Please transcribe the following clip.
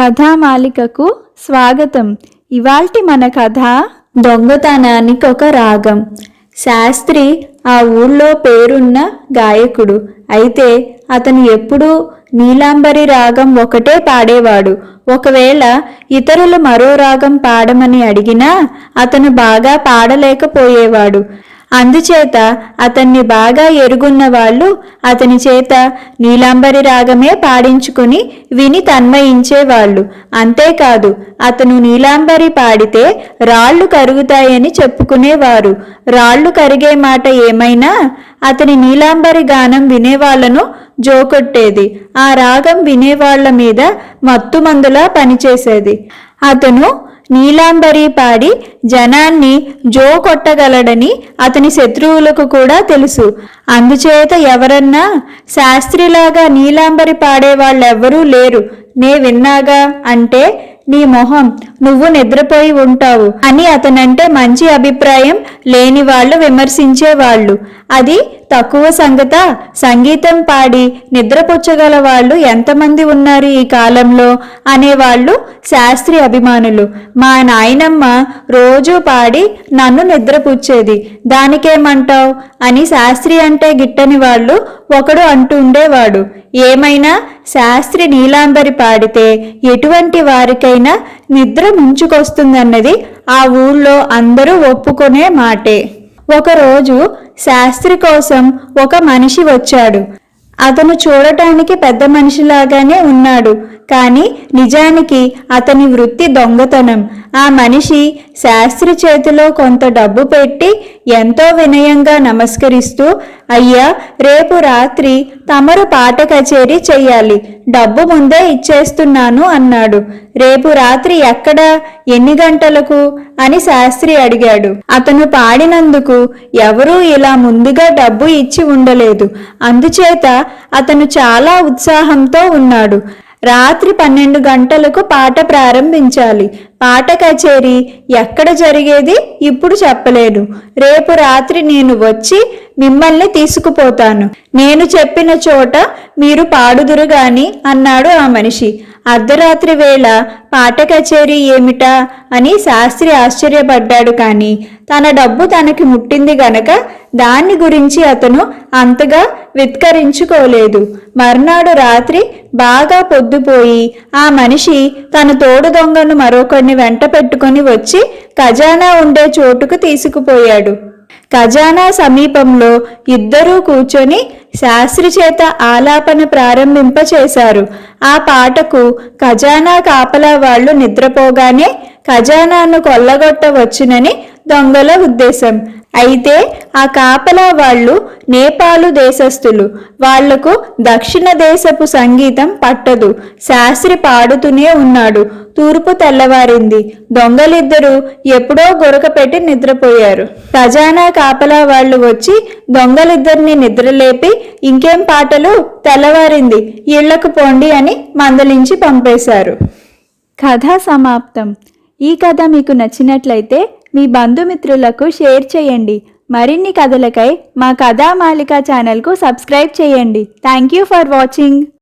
కథామాలికకు స్వాగతం. ఇవాల్టి మన కథ దొంగతనానికి ఒక రాగం. శాస్త్రి ఆ ఊళ్ళో పేరున్న గాయకుడు. అయితే అతను ఎప్పుడూ నీలాంబరి రాగం ఒకటే పాడేవాడు. ఒకవేళ ఇతరులు మరో రాగం పాడమని అడిగినా అతను బాగా పాడలేకపోయేవాడు. అందుచేత అతన్ని బాగా ఎరుగున్న వాళ్ళు అతని చేత నీలాంబరి రాగమే పాడించుకుని విని తన్మయించేవాళ్ళు అంతేకాదు అతను నీలాంబరి పాడితే రాళ్ళు కరుగుతాయని చెప్పుకునేవారు. రాళ్ళు కరిగే మాట ఏమైనా అతని నీలాంబరి గానం వినేవాళ్ళను జోకొట్టేది. ఆ రాగం వినేవాళ్ళ మీద మత్తుమందులా పనిచేసేది. అతను నీలాంబరి పాడి జనాన్ని జో కొట్టగలడని అతని శత్రువులకు కూడా తెలుసు. అందుచేత ఎవరన్నా శాస్త్రిలాగా నీలాంబరి పాడేవాళ్ళెవ్వరూ లేరు. నే విన్నాగా? అంటే నీ మొహం నువ్వు నిద్రపోయి ఉంటావు అని అతనంటే మంచి అభిప్రాయం లేని వాళ్ళు విమర్శించేవాళ్ళు. అది తక్కువ సంగత? సంగీతం పాడి నిద్రపుచ్చగల వాళ్ళు ఎంతమంది ఉన్నారు ఈ కాలంలో? అనేవాళ్ళు శాస్త్రి అభిమానులు. మా నాయనమ్మ రోజూ పాడి నన్ను నిద్రపుచ్చేది. దానికేమంటావు? అని శాస్త్రి అంటే గిట్టని వాళ్ళు ఒకడు అంటుండేవాడు ఏమైనా శాస్త్రి నీలాంబరి పాడితే ఎటువంటి వారికైనా నిద్ర ముంచుకొస్తుందన్నది ఆ ఊళ్ళో అందరూ ఒప్పుకునే మాటే. ఒకరోజు శాస్త్రి కోసం ఒక మనిషి వచ్చాడు. అతను చూడటానికి పెద్ద మనిషిలాగానే ఉన్నాడు. కానీ నిజానికి అతని వృత్తి దొంగతనం. ఆ మనిషి శాస్త్రి చేతిలో కొంత డబ్బు పెట్టి ఎంతో వినయంగా నమస్కరిస్తూ అయ్యా రేపు రాత్రి తమరు పాట కచేరీ చెయ్యాలి. డబ్బు ముందే ఇచ్చేస్తున్నాను అన్నాడు. రేపు రాత్రి ఎక్కడ? ఎన్ని గంటలకు అని శాస్త్రి అడిగాడు. అతను పాడినందుకు ఎవరూ ఇలా ముందుగా డబ్బు ఇచ్చి ఉండలేదు. అందుచేత అతను చాలా ఉత్సాహంతో ఉన్నాడు. రాత్రి పన్నెండు గంటలకు పాట ప్రారంభించాలి. పాట కచేరీ ఎక్కడ జరిగేది? ఇప్పుడు చెప్పలేను రేపు రాత్రి నేను వచ్చి మిమ్మల్ని తీసుకుపోతాను. నేను చెప్పిన చోట మీరు పాడుదురు గాని అన్నాడు ఆ మనిషి. అర్ధరాత్రి వేళ పాట కచేరీ ఏమిటా? అని శాస్త్రి ఆశ్చర్యపడ్డాడు కానీ తన డబ్బు తనకి ముట్టింది గనక దాన్ని గురించి అతను అంతగా విత్కరించుకోలేదు. మర్నాడు రాత్రి బాగా పొద్దుపోయి ఆ మనిషి తన తోడు దొంగను మరొకరిని వెంట పెట్టుకుని వచ్చి ఖజానా ఉండే చోటుకు తీసుకుపోయాడు. ఖజానా సమీపంలో ఇద్దరూ కూర్చొని శాస్త్రి చేత ఆలాపన ప్రారంభింపచేశారు. ఆ పాటకు ఖజానా కాపలా వాళ్ళు నిద్రపోగానే ఖజానాను కొల్లగొట్టవచ్చునని దొంగల ఉద్దేశం. అయితే ఆ కాపలా వాళ్ళు నేపాలు దేశస్థులు. వాళ్ళకు దక్షిణ దేశపు సంగీతం పట్టదు. శాస్త్రి పాడుతూనే ఉన్నాడు. తూర్పు తెల్లవారింది. దొంగలిద్దరూ ఎప్పుడో గొరక పెట్టి నిద్రపోయారు. ఖజానా కాపలా వాళ్ళు వచ్చి దొంగలిద్దరిని నిద్రలేపి ఇంకేం పాటలు? తెల్లవారింది. ఇళ్ళకు పోండి అని మందలించి పంపేశారు. కథ సమాప్తం. ఈ కథ మీకు నచ్చినట్లయితే మీ బంధుమిత్రులకు షేర్ చేయండి. మరిన్ని కథలకై మా కథామాలిక ఛానల్కు సబ్స్క్రైబ్ చేయండి. Thank you for watching.